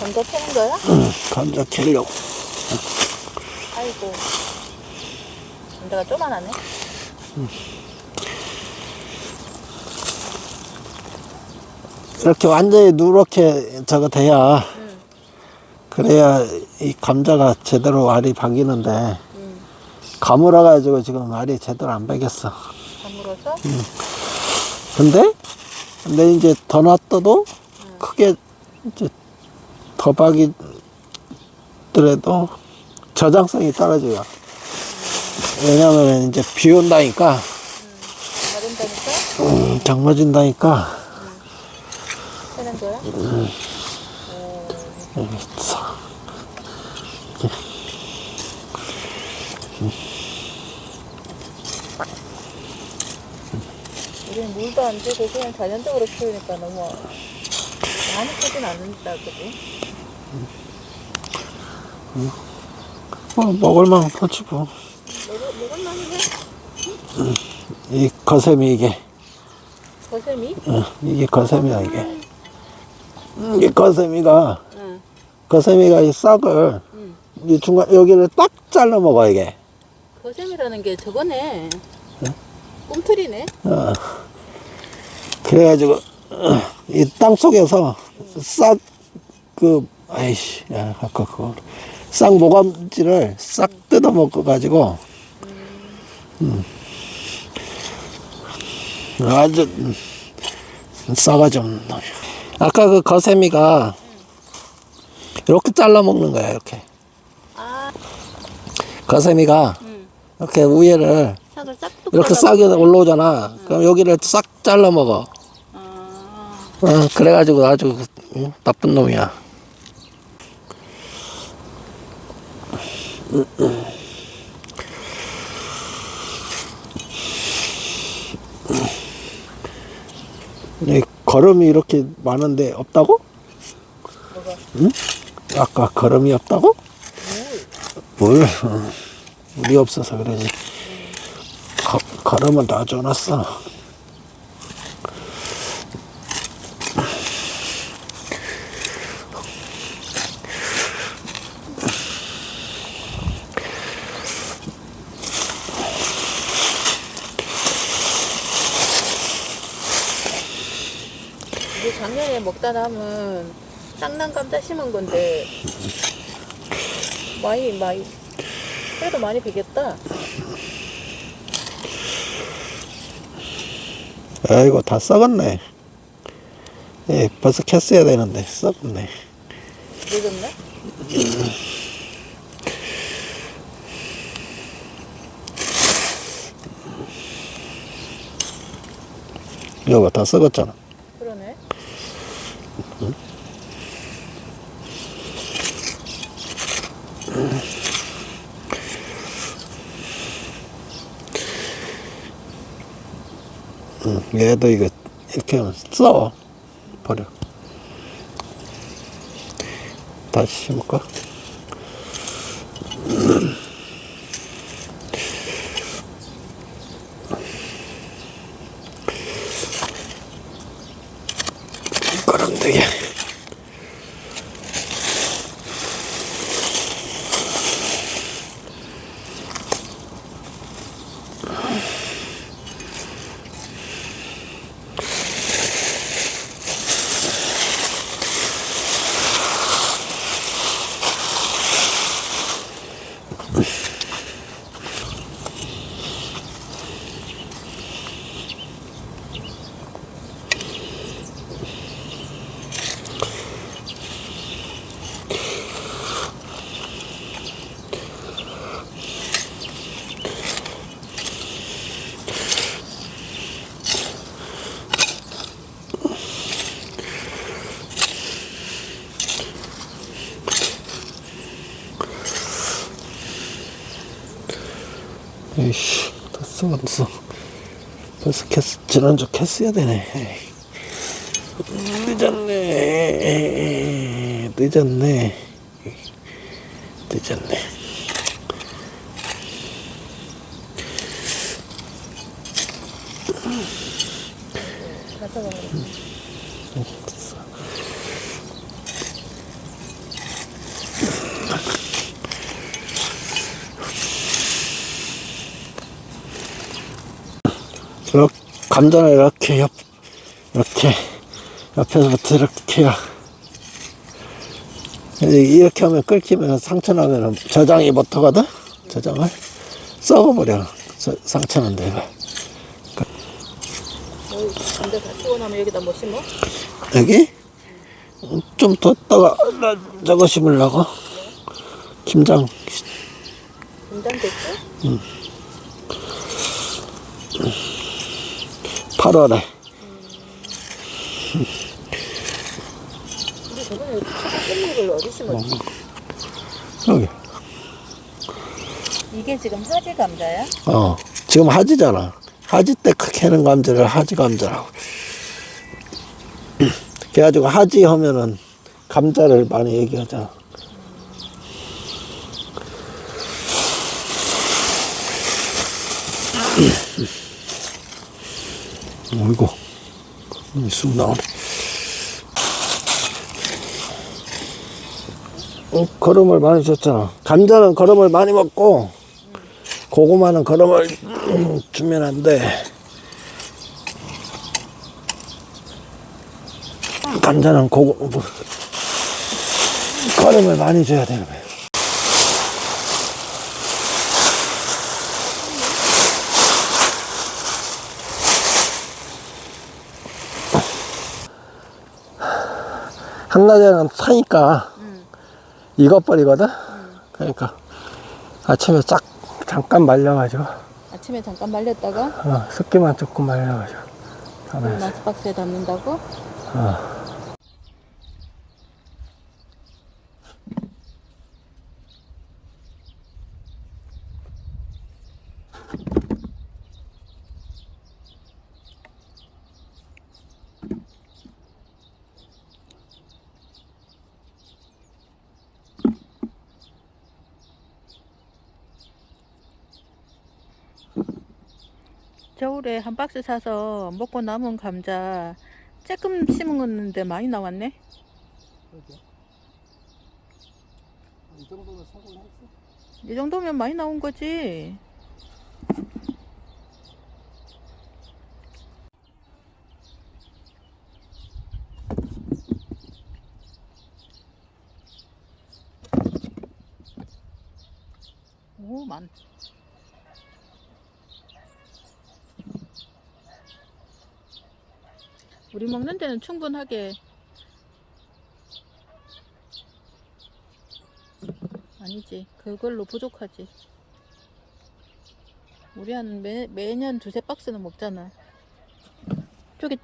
감자 캐는 거야? 감자 캐려고. 아이고. 감자가 쪼만하네. 이렇게 완전히 누렇게 저거 돼야 응. 그래야 이 감자가 제대로 알이 박이는데 응. 가물어 가지고 지금 알이 제대로 안 박였어. 가물어서? 근데 근데 이제 더 놔둬도 크게 이제 더 박이더라도 저장성이 떨어져요. 왜냐면 이제 비 온다니까? 음, 장마진다니까. 우리는 물도 안 주고 그냥 자연적으로 키우니까 너무 많이 크진 않는다, 그지? 뭐 먹을 만큼 터치 뭐. 먹을만해? 이 거셈이 이게 거셈이? 어, 이게 거셈이야 이게 이게 거셈이가 응. 거셈이가 이 싹을 응. 이 중간 여기를 딱 잘라 먹어 이게 거셈이라는 게 저거네. 꿈틀이네. 어. 그래가지고 이 땅 속에서 싹그 아이씨 야 아까 그거 싹 모감지를 싹 뜯어 먹어 가지고 음. 아주 음, 싸가지 없는 놈이야 아까 그 거세미가 이렇게 잘라 먹는 거야 이렇게 아, 거세미가 응. 이렇게 싹둑 이렇게 싹이 올라오잖아 그럼 여기를 싹 잘라 먹어 아, 어, 그래가지고 아주 응? 나쁜 놈이야. 걸음이 이렇게 많은데 없다고? 뭐가? 아까 걸음이 없다고? 물. 어. 물이 없어서 그러지. 거, 걸음은 다 줘놨어. 작년에 먹다 남은 쌍난 감자 심은 건데 많이 많이 그래도 많이 비겠다. 아이고 다 썩었네. 예, 벌써 캤어야 되는데 썩었네. 늦었네? 이거 봐, 다 썩었잖아. 그러네. 응, 얘도 이거 이렇게 하 에이씨, 다 썩었어. 벌써 캐 지난주 캐스야 되네. 늦었네. 늦었네. 늦었네. 가서 먹으면 감자를 이렇게 옆, 이렇게 옆에서부터 이렇게 해야 이렇게 하면 끓기면 상처 나면 저장이 못하거든? 저장을? 썩어버려. 이거 여기 감자 다 치고 나면 여기다 뭐 심어? 여기? 좀 뒀다가 나 저거 심으려고. 김장. 김장 됐어? 8월에. 우리 저번에 초가 깻잎 걸 어디 심었지? 여기. 이게 지금 하지 감자야? 어. 지금 하지잖아. 하지 때 캐는 감자를 하지 감자라고. 그래가지고 하지 하면은 감자를 많이 얘기하잖아 어이구 쑥 나오네 어, 거름을 많이 줬잖아 감자는 거름을 많이 먹고 고구마는 거름을 음, 주면 안 돼. 감자는 고구 뭐, 거름을 많이 줘야 되는 거야. 한낮에는 타니까 익어버리거든. 그러니까 아침에 쫙 잠깐 말려가지고 아침에 잠깐 말렸다가 어, 습기만 조금 말려가지고 다음에 나스박스에 담는다고? 어. 겨울에 한 박스 사서 먹고 남은 감자 조금 심었는데 많이 나왔네? 이 정도면 성공했어? 이 정도면 많이 나온 거지. 오, 많. 우리 먹는 데는 충분하게. 아니지. 그걸로 부족하지. 우리 한 매, 매년 두세 박스는 먹잖아. 저기